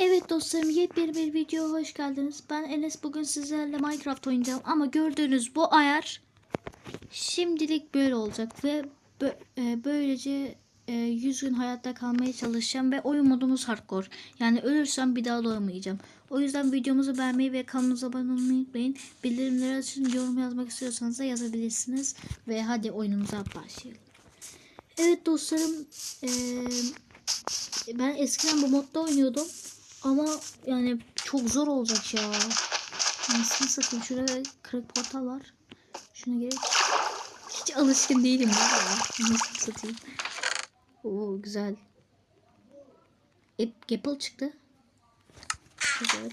Evet dostlarım yepyeni bir videoya hoş geldiniz. Ben Enes bugün sizlerle Minecraft oynayacağım ama gördüğünüz bu ayar şimdilik böyle olacak ve e, böylece e, 100 gün hayatta kalmaya çalışacağım ve oyun modumuz hardcore. Yani ölürsem bir daha doğamayacağım. O yüzden videomuzu beğenmeyi ve kanalımıza abone olmayı unutmayın. Bildirimleri açın, yorum yazmak istiyorsanız da yazabilirsiniz. Ve hadi oyunumuza başlayalım. Evet dostlarım eee ben eskiden bu modda oynuyordum. Ama yani çok zor olacak ya. Nasıl satayım? Şurada kırık portal var. Şuna gerek. Hiç alışkın değilim ya. Nasıl satayım? Oo güzel. Ep Gapple çıktı. Güzel.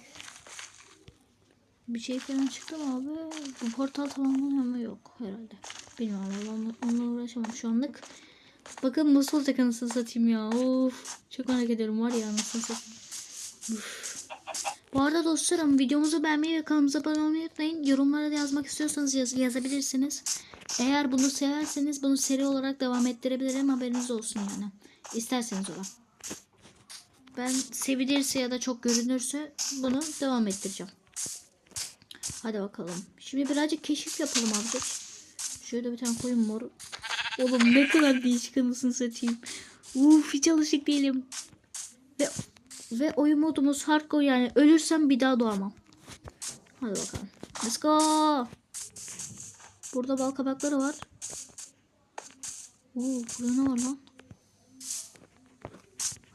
Bir şey falan çıktı mı abi? Bu portal tamamlanıyor mu? Yok herhalde. Bilmiyorum. Onunla, onunla uğraşamam şu anlık. Bakalım nasıl olacak anasını satayım ya. Of. Çok merak ediyorum var ya anasını satayım. Bu arada dostlarım videomuzu beğenmeyi ve kanalımıza abone olmayı unutmayın. Yorumlara da yazmak istiyorsanız yaz- yazabilirsiniz. Eğer bunu severseniz bunu seri olarak devam ettirebilirim. Haberiniz olsun yani. İsterseniz ola. Ben sevilirse ya da çok görünürse bunu devam ettireceğim. Hadi bakalım. Şimdi birazcık keşif yapalım abi. Şöyle bir tane koyun mor. Oğlum ne kadar değişik anasını satayım. Uf hiç alışık değilim. Ve oyun modumuz hardcore yani ölürsem bir daha doğamam. Hadi bakalım. Let's go. Burada bal kabakları var. Oo, burada ne var lan?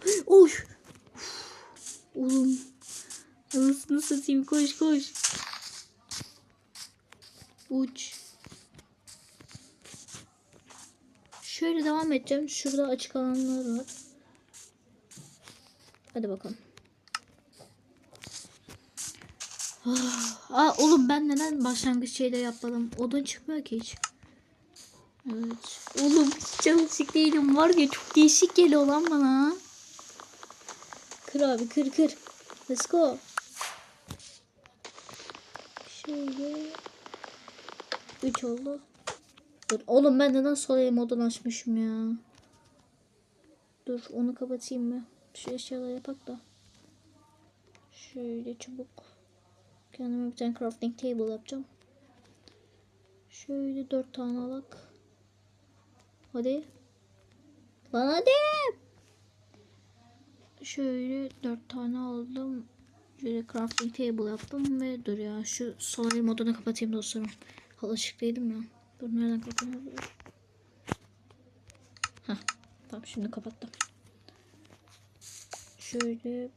Oy. Oğlum. Anasını satayım koş koş. Uç. Şöyle devam edeceğim. Şurada açık alanlar var. Hadi bakalım. Ah, Aa, oğlum ben neden başlangıç şeyde yapmadım? Odun çıkmıyor ki hiç. Evet. Oğlum hiç alışık değilim. Var ya çok değişik geliyor lan bana. Kır abi kır kır. Let's go. Şöyle. 3 oldu. Dur. Oğlum ben neden sol elim odun açmışım ya. Dur onu kapatayım mı? Şu eşyaları yapak da. Şöyle çubuk. Kendime bir tane crafting table yapacağım. Şöyle dört tane alak. Hadi. Lan hadi. Şöyle dört tane aldım. Şöyle crafting table yaptım ve dur ya şu solar modunu kapatayım dostlarım. Alışık değilim ya. Dur nereden kapatayım? Heh. Tamam şimdi kapattım. Şöyle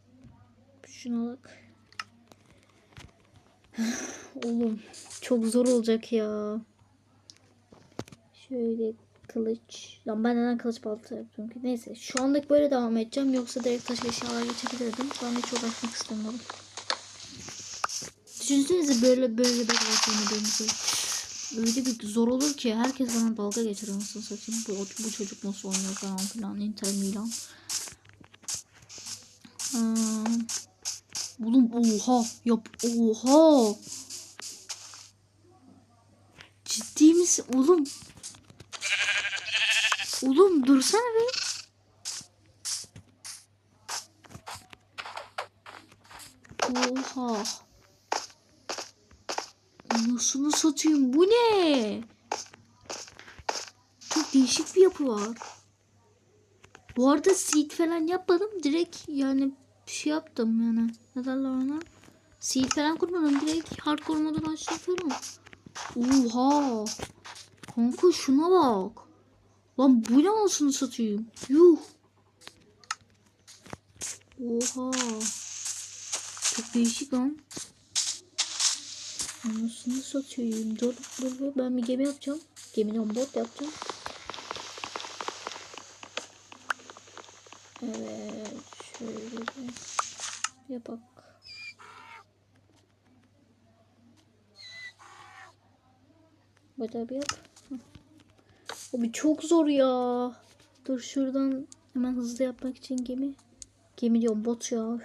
şuna bak. Oğlum çok zor olacak ya. Şöyle kılıç. Lan ben neden kılıç balta yapıyorum ki? Neyse şu anlık böyle devam edeceğim. Yoksa direkt taş eşyalar geçebilirdim. An hiç uğraşmak istemiyorum. Düşünsenize böyle böyle bir oynadığınızı. Öyle bir zor olur ki herkes bana dalga geçer anasını satayım. Bu, bu çocuk nasıl oynuyor falan filan. Inter Milan. Hmm. Oğlum oha yap oha. Ciddi misin oğlum? Oğlum dursana bir. Oha. Anasını satayım bu ne? Çok değişik bir yapı var. Bu arada seed falan yapmadım. Direkt yani şey yaptım yani. Ne derler ona? Seed falan kurmadım. Direkt hardcore modunu açtım falan. Oha. Kanka şuna bak. Lan bu ne olsun satayım? Yuh. Oha. Çok değişik lan. Anasını satayım. Dur dur dur. Ben bir gemi yapacağım. Gemiden bot yapacağım. Evet. Şöyle de yapak. Böyle bir yap. Abi çok zor ya. Dur şuradan hemen hızlı yapmak için gemi. Gemi diyorum bot ya.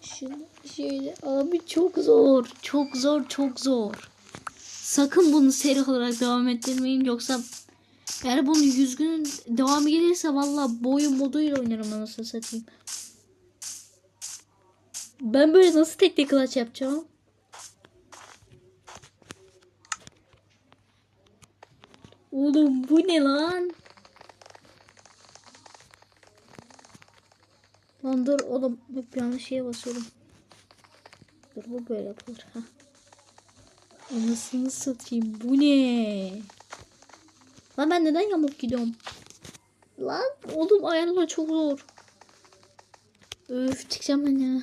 Şöyle, şöyle. Abi çok zor. Çok zor. Çok zor. Sakın bunu seri olarak devam ettirmeyin. Yoksa eğer bunun 100 gün devamı gelirse valla boyun moduyla oynarım anasını satayım. Ben böyle nasıl tek tek clutch yapacağım? Oğlum bu ne lan? Lan dur oğlum hep yanlış şeye basıyorum. Dur bu böyle yapılır. Anasını satayım bu ne? Lan ben neden yamuk gidiyorum? Lan oğlum ayarlar çok zor. Öf çıkacağım ben ya.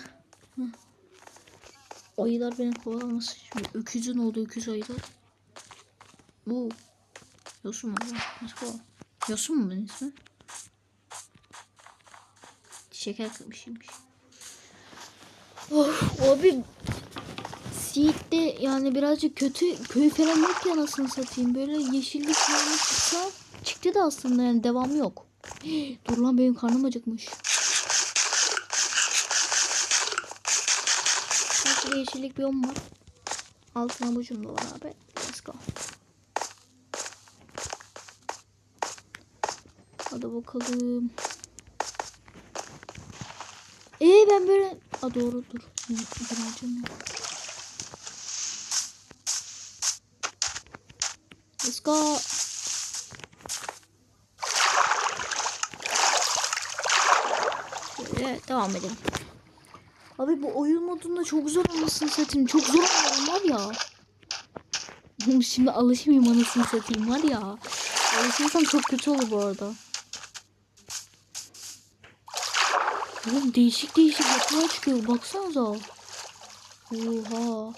Ayılar beni kovalamasın. Şimdi öküzün oldu öküz ayılar. Bu. Yosun mu? Nasıl o? Yosun mu bunun ismi? Şeker kamışıymış. Of abi. Siirt'te yani birazcık kötü köy falan yok ya anasını satayım. Böyle yeşillik falan çıksa çıktı da aslında yani devam yok. Dur lan benim karnım acıkmış. Şurada yeşillik bir var. Altın avucum da var abi. Let's go. Hadi bakalım. Ee ben böyle... Aa doğru dur. Birazcık yok. Let's go. Şöyle devam edelim. Abi bu oyun modunda çok zor anasını satayım. Çok zor oynuyorum var ya. Şimdi alışmayayım anasını satayım var ya. Alışırsam çok kötü olur bu arada. Oğlum değişik değişik yapılar çıkıyor. Baksanıza. Oha.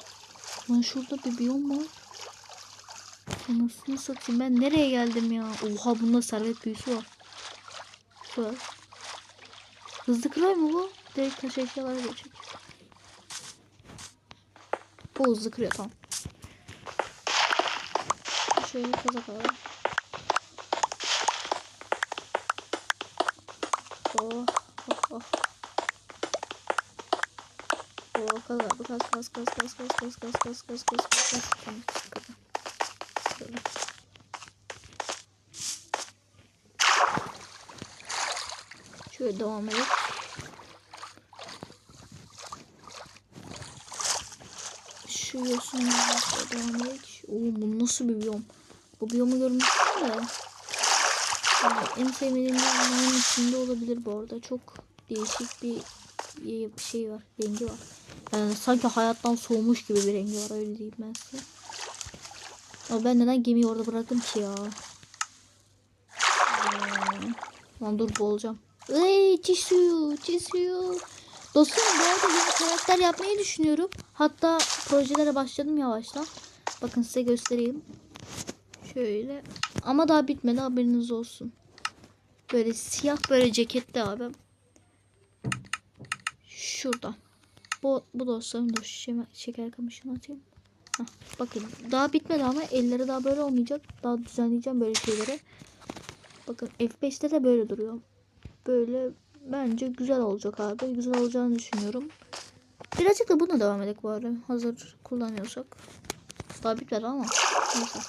Lan şurada bir biyom var. Anasını satayım. Ben nereye geldim ya? Oha bunda servet büyüsü var. Şöyle. Hızlı kıray mı bu? Direkt taş eşyalara geçecek. Bu hızlı kırıyor tamam. Şöyle kazak alalım. Oh, oh, oh. Oh, kaz abi, kaz, kaz, kaz, kaz, kaz, kaz, kaz, kaz, kaz, kaz, kaz, kaz. Tamam, çıktı. Şöyle. Devam edelim. Şu devam edelim. Oo, bu nasıl bir biyom? Bu biyomu görmüştüm de. Yani en sevmediğim biyomların içinde olabilir bu arada. Çok değişik bir bir şey var. Rengi var. Yani sanki hayattan soğumuş gibi bir rengi var. Öyle diyeyim ben size. Ama ben neden gemiyi orada bıraktım ki ya? Ee, Lan dur boğulacağım. Ey çiş suyu, çiş suyu. Dostlarım bu arada yeni karakter yapmayı düşünüyorum. Hatta projelere başladım yavaştan. Bakın size göstereyim. Şöyle. Ama daha bitmedi haberiniz olsun. Böyle siyah böyle ceketli abi. Şurada. Bu, bu dostlarım dur şeker, şeker kamışını atayım. Heh, bakın daha bitmedi ama elleri daha böyle olmayacak. Daha düzenleyeceğim böyle şeyleri. Bakın F5'te de böyle duruyor. Böyle bence güzel olacak abi. Güzel olacağını düşünüyorum. Birazcık da buna devam edelim arada. Hazır kullanıyorsak. Daha bitmedi ama. Neyse.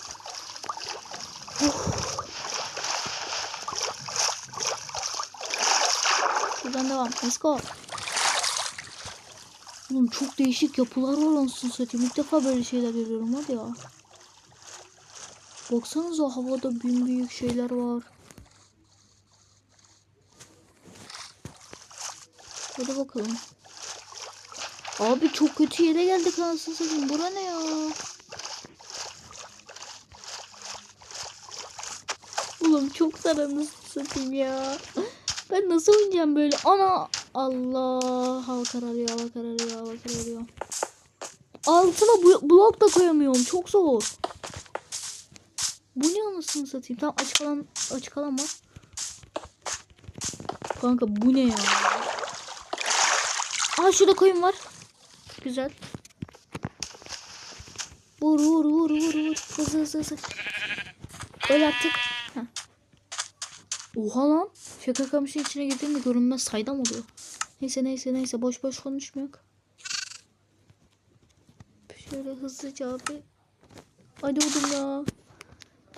Buradan devam. Let's go. Oğlum çok değişik yapılar var anasını satayım. İlk defa böyle şeyler görüyorum hadi ya. Baksanıza havada büyük büyük şeyler var. Hadi bakalım. Abi çok kötü yere geldik anasını satayım. Bura ne ya? Oğlum çok saranız satayım ya. Ben nasıl oynayacağım böyle? Ana Allah hava kararıyor hava kararıyor hava kararıyor. Altına blok da koyamıyorum. Çok zor. Bu ne anasını satayım? Tamam açık alan açık alan var. Kanka bu ne ya? Aa şurada koyun var. Güzel. Vur vur vur vur vur. Hızlı hızlı hızlı. Öyle attık. Heh. Oha lan. Şaka kamışın içine girdiğimde görünmez saydam oluyor. Neyse neyse neyse boş boş konuşmuyor. Şöyle hızlıca abi. Hadi oğlum ya.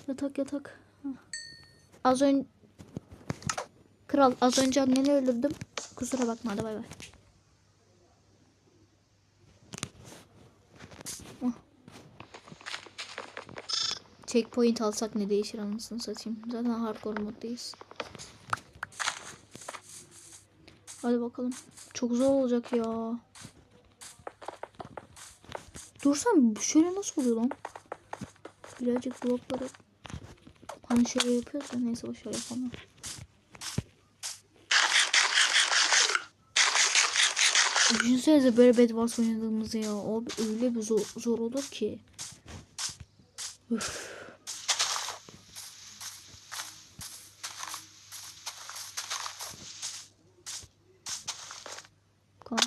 Yatak yatak. Heh. Az önce Kral az önce anneni öldürdüm. Kusura bakma hadi bay bay. Checkpoint alsak ne değişir anasını satayım. Zaten hardcore moddayız. Hadi bakalım. Çok zor olacak ya. Dursam şöyle nasıl oluyor lan? Birazcık blokları hani şöyle yapıyorsa neyse boşver yapamam. Düşünsenize böyle Bedwars oynadığımızı ya. O öyle bir zor, zor olur ki. Üf.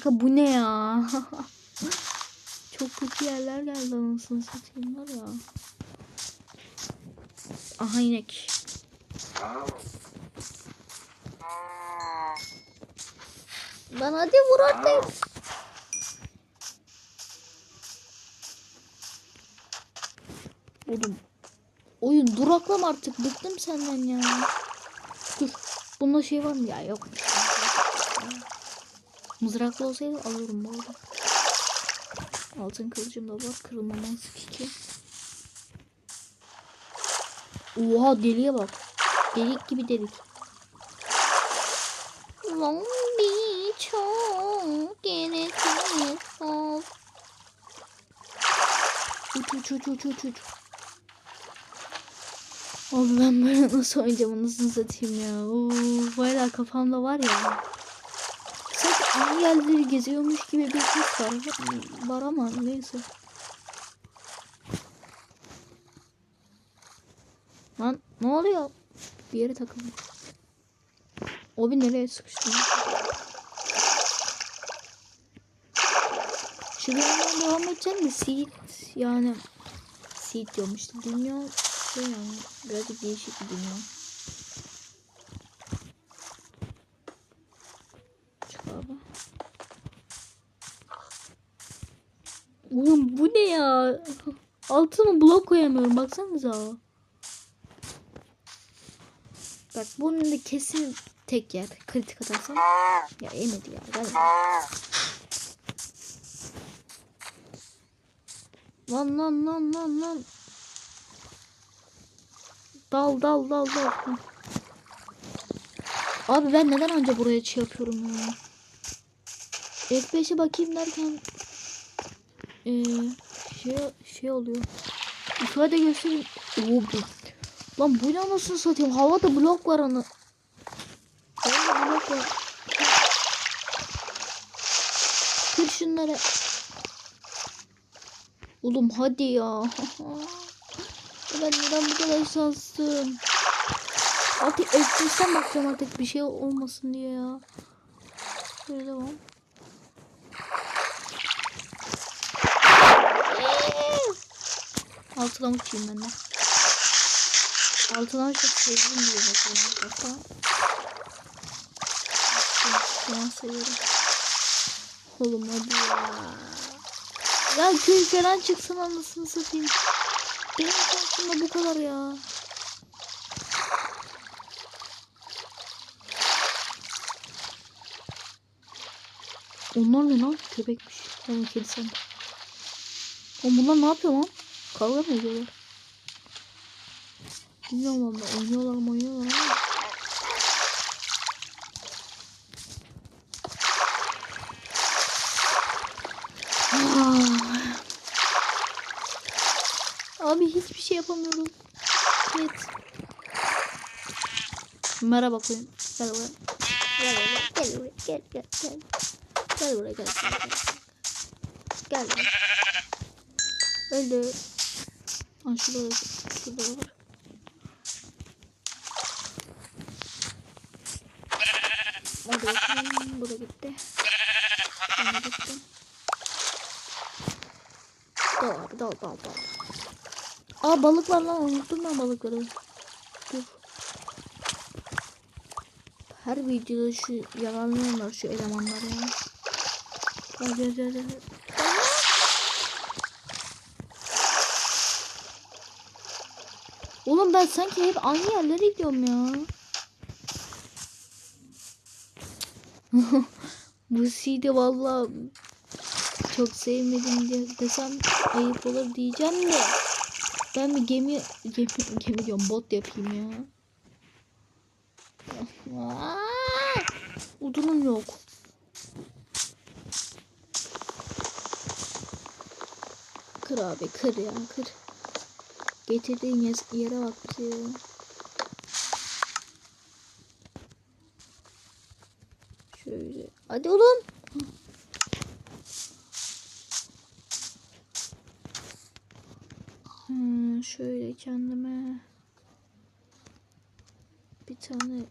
Kanka bu ne ya? Çok kötü yerler geldi anasını satayım var ya. Aha inek. Lan hadi vur artık. Oğlum. Oyun duraklama artık. Bıktım senden ya. Dur. Bunda şey var mı? Ya yok. Mızraklı olsaydı alırım bu arada. Altın kılıcım da var. Kırılmaması iki. Oha deliye bak. Delik gibi delik. Long Beach çok gerekli sol. Uç uç uç uç uç uç. Abi ben böyle nasıl oynayacağım anasını satayım ya. Uf, hala kafamda var ya. Aynı yerleri geziyormuş gibi bir his var. Var ama neyse. Lan ne oluyor? Bir yere takıldım. O bir nereye sıkıştı? Yandan devam edeceğim de seed yani seed diyorum işte dünya şey yani birazcık değişik bir dünya. Çık abi. Oğlum bu ne ya? Altına blok koyamıyorum baksanıza. Bak bunun da kesin tek yer. Kritik atarsam. Ya yemedi ya. Gel. Lan lan lan lan lan. Dal dal dal dal. Abi ben neden anca buraya şey yapıyorum ya? F5'e bakayım derken ee, şey şey oluyor. İfade göstereyim. Oo, bu- Lan bu ne anasını satayım? Havada blok var ana. Havada blok var. Kır şunları. Oğlum hadi ya. ben neden bu kadar şanslıyım? Artık F5'ten bakacağım artık bir şey olmasın diye ya. Şöyle devam. Altına uçayım ben de. Altına çok sevdim diye bakıyorum. Hatta. Şu an seviyorum. Oğlum hadi ya. Ya köy falan çıksın anasını satayım. Benim şansımda bu kadar ya. Onlar ne lan? Köpekmiş. Yani kedi sandım. Oğlum bunlar ne yapıyor lan? Kavga mı ediyorlar? Bilmiyorum valla. Oynuyorlar mı oynuyorlar ama. Ah. Abi hiçbir şey yapamıyorum. Evet. Merhaba koyun. Gel buraya. Gel buraya. Gel buraya. Gel gel gel. Gel buraya gel. Gel, gel. Öldü. Aa şurada da, şurada da var. Hadi. Bu da gitti. Bu da gitti. Dal abi dal dal dal. Aa balık var lan unuttum ben balıkları. Dur. Her videoda şu yalanlıyorlar şu elemanlar ya. Gel gel gel gel. Oğlum ben sanki hep aynı yerlere gidiyorum ya. Bu CD valla çok sevmedim diye desem ayıp olur diyeceğim de. Ben bir gemi gemi, gemi diyorum bot yapayım ya. Aa! Udunum yok. Kır abi kır ya kır. Getirdiğin yere bak ya. Şöyle. Hadi oğlum. Hmm, şöyle kendime bir tane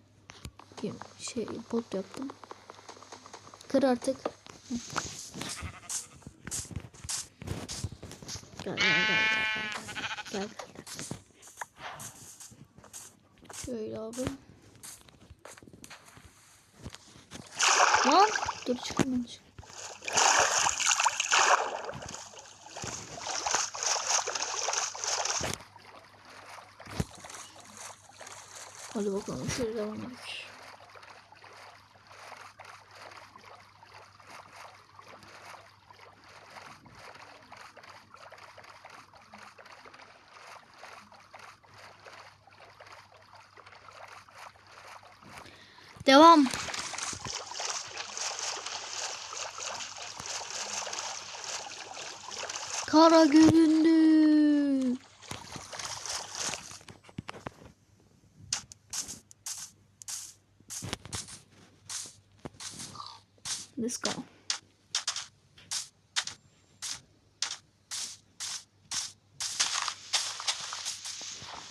şey pot yaptım. Kır artık. Gel gel gel gel. Şöyle abi. Lan dur çıkayım çık. Hadi bakalım şöyle devam edelim. Devam. Kara göründü. Let's go.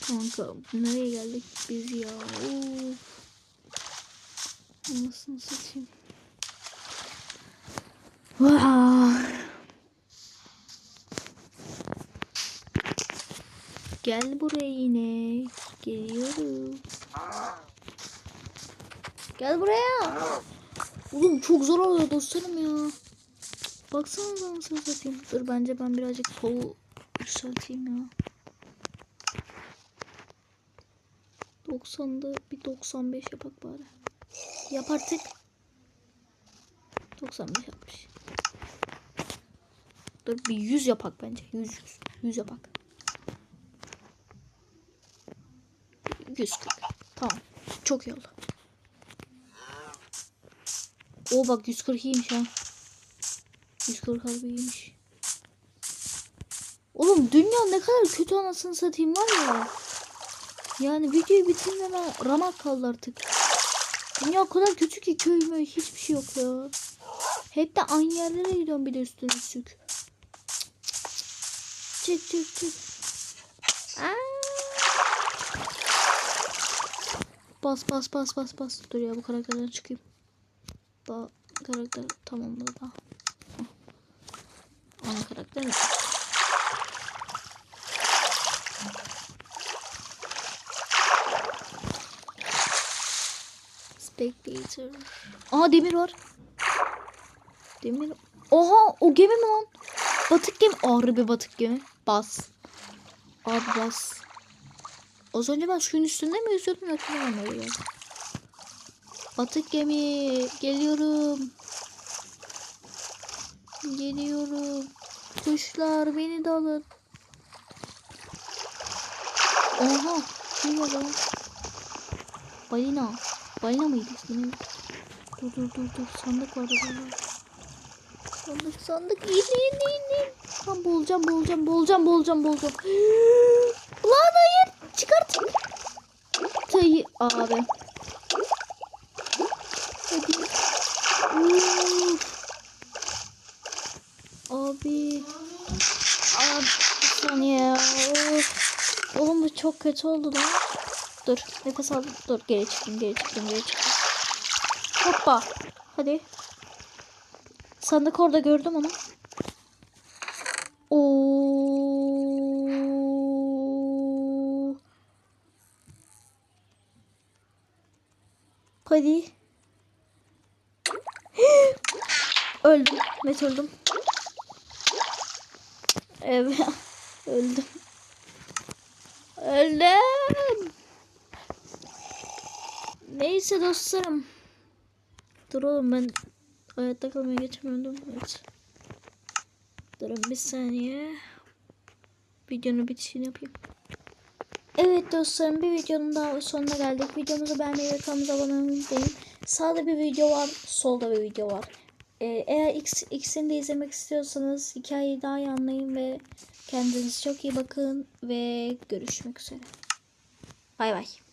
Kanka nereye geldik biz ya? Of. Anasını satayım. Vah. Gel buraya yine. Geliyorum. Gel buraya. Oğlum çok zor oluyor dostlarım ya. Baksana ben nasıl satayım. Dur bence ben birazcık poğu yükselteyim ya. 90'da bir 95 yapak bari. Yap artık. 95 yapmış. Dur bir 100 yapak bence. 100 100. 100 yapak. 140. Tamam. Çok iyi oldu. O bak 140 iyiymiş ha. 140 harbi iyiymiş. Oğlum dünya ne kadar kötü anasını satayım var ya. Yani videoyu bitirmeme ramak kaldı artık. Dünya o kadar kötü ki köy mü hiçbir şey yok ya. Hep de aynı yerlere gidiyorum bir de üstüne üstlük. Çık çık çık. Aa. Bas bas bas bas bas. Dur ya bu karakterden çıkayım. Daha karakter tamamladı daha. Ana karakter mi? Spectator. Aa demir var. Demir. Oha o gemi mi lan? Batık gemi. Ağrı bir batık gemi. Bas. Abi bas. Az önce ben suyun üstünde mi yüzüyordum öyle geldim. Batık gemi. Geliyorum. Geliyorum. Kuşlar beni de alın. Oha. Şey var lan. Balina. Balina mıydı ismi? Dur dur dur dur. Sandık vardı burada. Sandık sandık. İn in in in. Tam boğulacağım boğulacağım boğulacağım boğulacağım boğulacağım. Tayı abi. Hadi. Uf. Abi. Abi bir saniye. Of. Oğlum bu çok kötü oldu lan. Dur nefes al. Dur geri çıktım geri çıktım geri çıktım. Hoppa. Hadi. Sandık orada gördüm onu. Hadi. öldüm. Met öldüm. Evet. öldüm. Öldüm. Neyse dostlarım. Dur oğlum ben hayatta kalmaya geçemiyordum. Evet. Durun bir saniye. videonun bitişini yapayım. Evet dostlarım bir videonun daha sonuna geldik. Videomuzu beğenmeyi ve kanalımıza abone olmayı unutmayın. Sağda bir video var, solda bir video var. Ee, eğer ikisini de izlemek istiyorsanız hikayeyi daha iyi anlayın ve kendinize çok iyi bakın ve görüşmek üzere. Bay bay.